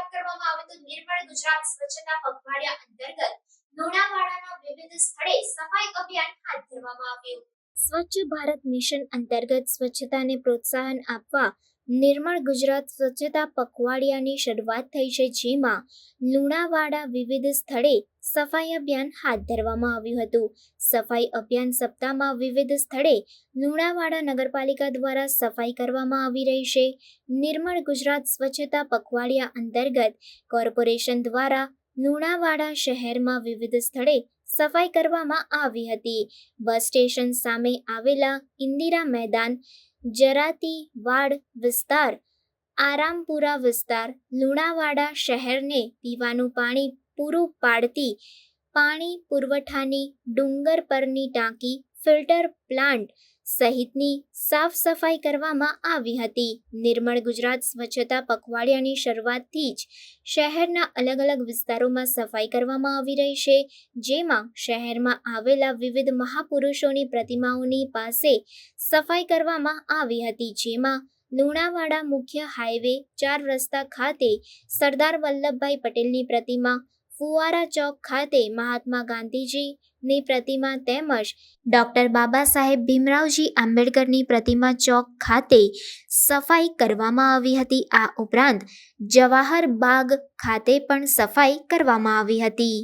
વાત કરવામાં આવે તો નિર્મળ ગુજરાત સ્વચ્છતા પખવાડિયા અંતર્ગત લુણાવાડાના વિવિધ સ્થળે સફાઈ અભિયાન હાથ ધરવામાં આવ્યું. સ્વચ્છ ભારત મિશન અંતર્ગત સ્વચ્છતાને પ્રોત્સાહન આપવા નિર્મળ ગુજરાત સ્વચ્છતા પખવાડિયાની શરૂઆત થઈ છે, જેમાં લુણાવાડા વિવિધ સ્થળે સફાઈ અભિયાન હાથ ધરવામાં આવ્યું હતું. સફાઈ અભિયાન સપ્તાહમાં વિવિધ સ્થળે લુણાવાડા નગરપાલિકા દ્વારા સફાઈ કરવામાં આવી રહી છે. નિર્મળ ગુજરાત સ્વચ્છતા પખવાડિયા અંતર્ગત કોર્પોરેશન દ્વારા લુણાવાડા શહેરમાં વિવિધ સ્થળે સફાઈ કરવામાં આવી હતી. બસ સ્ટેશન સામે આવેલા ઇન્દિરા મેદાન જરાતી વાડ વિસ્તાર, આરામપુરા વિસ્તાર, લુણાવાડા શહેરને પીવાનું પાણી પૂરું પાડતી પાણી પુરવઠાની ડુંગર પરની ટાંકી, ફિલ્ટર પ્લાન્ટ સહિતની સાફ સફાઈ કરવામાં આવી હતી. નિર્મળ ગુજરાત સ્વચ્છતા પખવાડિયાની શરૂઆતથી જ શહેરના અલગ અલગ વિસ્તારોમાં સફાઈ કરવામાં આવી રહી છે, જેમાં શહેરમાં આવેલા વિવિધ મહાપુરુષોની પ્રતિમાઓની પાસે સફાઈ કરવામાં આવી હતી, જેમાં લુણાવાડા મુખ્ય હાઈવે ચાર રસ્તા ખાતે સરદાર વલ્લભભાઈ પટેલની પ્રતિમા ફુવારા ચોક ખાતે મહાત્મા ગાંધીજીની પ્રતિમા તેમજ ડૉક્ટર બાબા સાહેબ ભીમરાવજી આંબેડકરની પ્રતિમા ચોક ખાતે સફાઈ કરવામાં આવી હતી. આ ઉપરાંત જવાહર બાગ ખાતે પણ સફાઈ કરવામાં આવી હતી.